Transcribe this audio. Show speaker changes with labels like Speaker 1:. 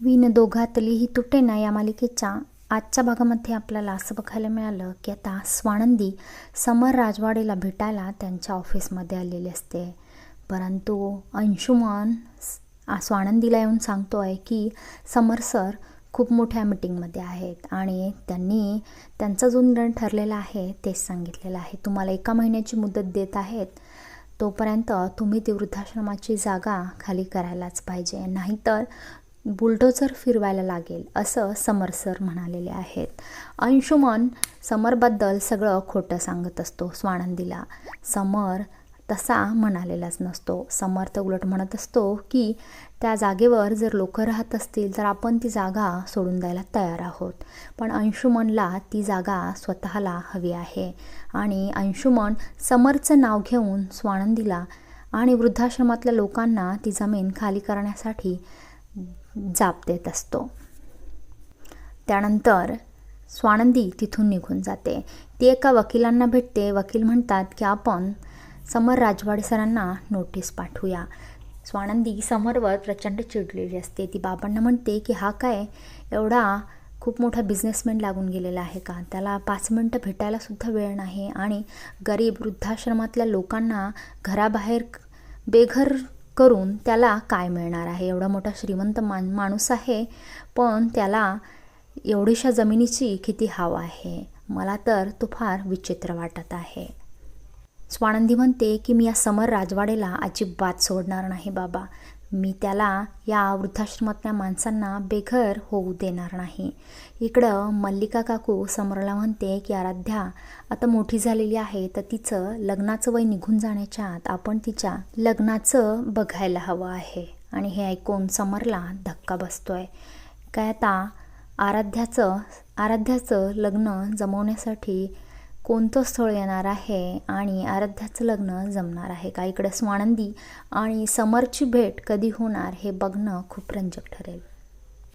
Speaker 1: विण दोघातलीही तुटेना या मालिकेच्या आजच्या भागामध्ये आपल्याला असं बघायला मिळालं की आता स्वानंदी समर राजवाडेला भेटायला त्यांच्या ऑफिसमध्ये आलेली असते. परंतु अंशुमन स्वानंदीला येऊन सांगतो आहे की समर सर खूप मोठ्या मिटिंगमध्ये आहेत आणि त्यांनी त्यांचा जो निर्णय ठरलेला आहे तेच सांगितलेलं आहे. तुम्हाला एका महिन्याची मुदत देत आहेत तोपर्यंत तुम्ही ती वृद्धाश्रमाची जागा खाली करायलाच पाहिजे. नाहीतर बुलडोजर फिरवायला लागेल असं समर सर म्हणालेले आहेत. अंशुमन समरबद्दल सगळं खोटं सांगत असतो स्वानंदीला. समर तसा म्हणालेलाच नसतो. समर तर उलट म्हणत असतो की त्या जागेवर जर लोक राहत असतील तर आपण ती जागा सोडून द्यायला तयार आहोत. पण अंशुमनला ती जागा स्वतःला हवी आहे. आणि अंशुमन समरचं नाव घेऊन स्वानंदीला आणि वृद्धाश्रमातल्या लोकांना ती जमीन खाली करण्यासाठी जाप देत असतो. त्यानंतर स्वानंदी तिथून निघून जाते. ती एका वकिलांना भेटते. वकील म्हणतात की आपण समर राजवाडे सरांना नोटीस पाठवूया. स्वानंदी समरवर प्रचंड चिडलेली असते. ती बाबांना म्हणते की हा काय? एवढा खूप मोठा बिझनेसमॅन लागून गेलेला आहे का? त्याला पाच मिनटं भेटायलासुद्धा वेळ नाही आणि गरीब वृद्धाश्रमातल्या लोकांना घराबाहेर बेघर करून त्याला काय मिळणार आहे? एवढा मोठा श्रीमंत मान माणूस आहे पण त्याला एवढीशा जमिनीची किती हाव आहे? मला तर तो फार विचित्र वाटत आहे. स्वानंदी म्हणते की मी या समर राजवाडेला अजिबात सोडणार नाही बाबा. मी त्याला या वृद्धाश्रमातल्या माणसांना बेघर होऊ देणार नाही. इकडं मल्लिका काकू समरला म्हणते की आराध्या आता मोठी झालेली आहे तर तिचं लग्नाचं वय निघून जाण्याच्या आत आपण तिच्या लग्नाचं बघायला हवं आहे. आणि हे ऐकून समरला धक्का बसतोय. काय आता आराध्याचं आराध्याचं लग्न जमवण्यासाठी कोणतं स्थळ येणार आहे आणि आराध्याचं लग्न जमणार आहे का? इकडे स्वानंदी आणि समरची भेट कधी होणार हे बघणं खूप रंजक ठरेल.